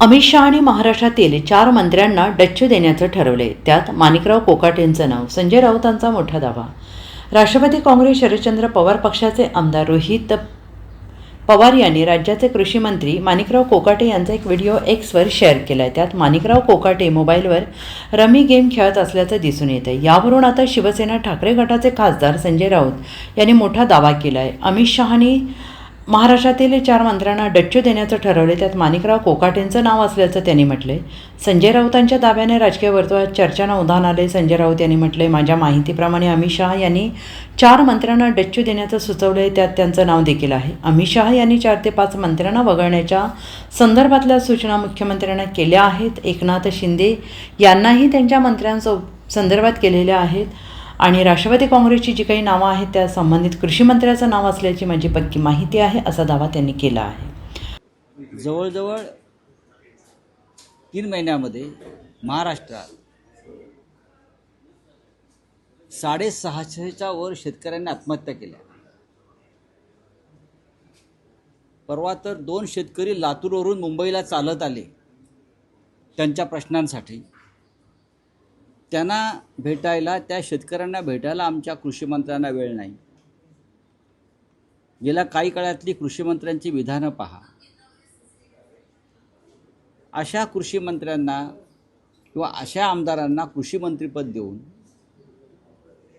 अमित शहानी महाराष्ट्रातील चार मंत्र्यांना डच्चू देण्याचं ठरवले. त्यात माणिकराव कोकाटेंचं नाव संजय राऊतांचा मोठा दावा. राष्ट्रवादी काँग्रेस शरदचंद्र पवार पक्षाचे आमदार रोहित पवार यांनी राज्याचे कृषी मंत्री माणिकराव कोकाटे यांचा एक व्हिडिओ एक्सवर शेअर केला आहे त्यात माणिकराव कोकाटे मोबाईलवर रमी गेम खेळत असल्याचं दिसून येत आहे यावरून आता शिवसेना ठाकरे गटाचे खासदार संजय राऊत यांनी मोठा दावा केला आहे अमित शहानी महाराष्ट्रातील चार मंत्र्यांना डच्चू देण्याचं ठरवले त्यात माणिकराव कोकाटेंचं नाव असल्याचं त्यांनी म्हटले. संजय राऊतांच्या दाव्याने राजकीय वर्तुळात चर्चांना उधाण आले संजय राऊत यांनी म्हटले माझ्या माहितीप्रमाणे अमित शहा यांनी चार मंत्र्यांना डच्चू देण्याचं सुचवलंय त्यात त्यांचं नाव देखील आहे. अमित शहा यांनी चार ते पाच मंत्र्यांना वगळण्याच्या संदर्भातल्या सूचना मुख्यमंत्र्यांना केल्या आहेत. एकनाथ शिंदे यांनाही त्यांच्या मंत्र्यांसो संदर्भात केलेल्या आहेत. आणि राष्ट्रवादी काँग्रेसची जी काही नावं आहेत त्या संबंधित कृषी मंत्र्याचं नाव असल्याची माझी पक्की माहिती आहे असा दावा त्यांनी केला आहे. जवळजवळ तीन महिन्यामध्ये महाराष्ट्रात साडेसहाशेच्या वर शेतकऱ्यांनी आत्महत्या केल्या. परवा तर दोन शेतकरी लातूरवरून मुंबईला चालत आले त्यांच्या प्रश्नांसाठी. त्यांना भेटायला त्या शेतकऱ्यांना भेटायला आमच्या कृषीमंत्र्यांना वेळ नाही. गेल्या काही काळातली कृषीमंत्र्यांची विधानं पहा. अशा कृषी मंत्र्यांना किंवा अशा आमदारांना कृषीमंत्रीपद देऊन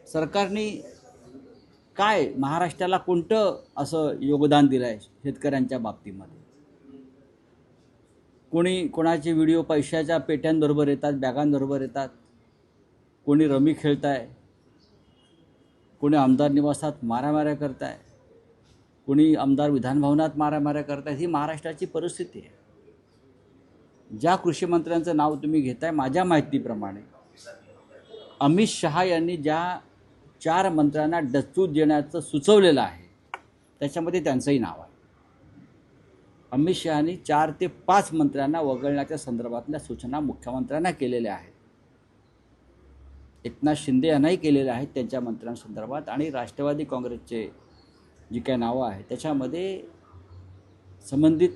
सरकारने काय महाराष्ट्राला कोणतं असं योगदान दिलं आहे शेतकऱ्यांच्या बाबतीमध्ये? कोणी कोणाचे व्हिडिओ पैशाच्या पेट्यांबरोबर येतात बॅगांबरोबर येतात? कोणी रमी खेळताय कोणी आमदार निवासात मारामाऱ्या करताय कोणी आमदार विधानभवनात मारामाऱ्या करतायत ही महाराष्ट्राची परिस्थिती आहे. ज्या कृषी मंत्र्यांचं नाव तुम्ही घेताय माझ्या माहितीप्रमाणे अमित शहा यांनी ज्या चार मंत्र्यांना डच्चू देण्याचं सुचवलेलं आहे त्याच्यामध्ये त्यांचंही नाव आहे. अमित शहानी चार ते पाच मंत्र्यांना वगळण्याच्या संदर्भातल्या सूचना मुख्यमंत्र्यांना केलेल्या आहेत. एकनाथ शिंदे यांनाही केलेल्या आहेत त्यांच्या मंत्र्यांसंदर्भात आणि राष्ट्रवादी काँग्रेसचे जी काही नावं आहेत त्याच्यामध्ये संबंधित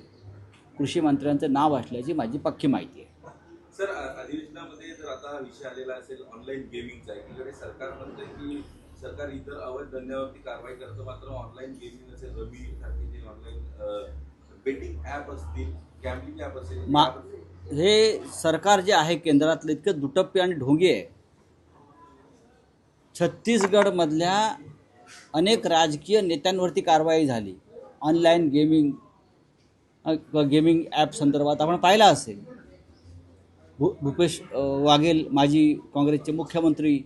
कृषी मंत्र्यांचं नाव असल्याची माझी पक्की माहिती आहे. सर अधिवेशनामध्ये जर आता हा विषय आलेला असेल ऑनलाईन गेमिंगचा एकीकडे सरकार म्हणतंय की सरकार इतर अवैध धंद्यावरती कारवाई करतं मात्र ऑनलाईन गेमिंग असेल रमी सारखे जे ऑनलाईन बेटिंग ऍप असतील गॅम्बलिंग ऍप असेल मा हे सरकार जे आहे केंद्रातलं इतकं दुटप्पी आणि ढोंगी आहे. छत्तीसगडमधल्या अनेक राजकीय नेत्यांवरती कारवाई झाली. ऑनलाईन गेमिंग गेमिंग ॲप संदर्भात आपण पाहिला असेल. भू भूपेश वाघेल माजी काँग्रेसचे मुख्यमंत्री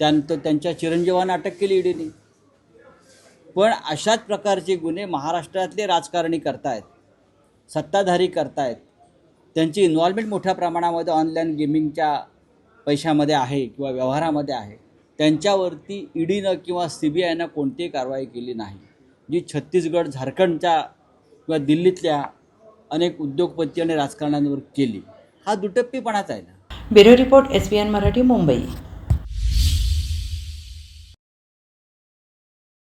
त्यानंतर त्यांच्या चिरंजीवांना अटक केली ईडीने. पण अशाच प्रकारचे गुन्हे महाराष्ट्रातले राजकारणी करतायत सत्ताधारी करतायत. त्यांची इन्व्हॉल्वमेंट मोठ्या प्रमाणामध्ये ऑनलाईन गेमिंगच्या पैशामध्ये आहे किंवा व्यवहारामध्ये आहे त्यांच्यावरती ईडीनं किंवा सी बी आयनं कोणतीही कारवाई केली नाही. जी छत्तीसगड झारखंडच्या किंवा दिल्लीतल्या अनेक उद्योगपती आणि राजकारण्यांवर केली. हा दुटप्पीपणाच आहे ना. Bureau report S B N Marathi Mumbai.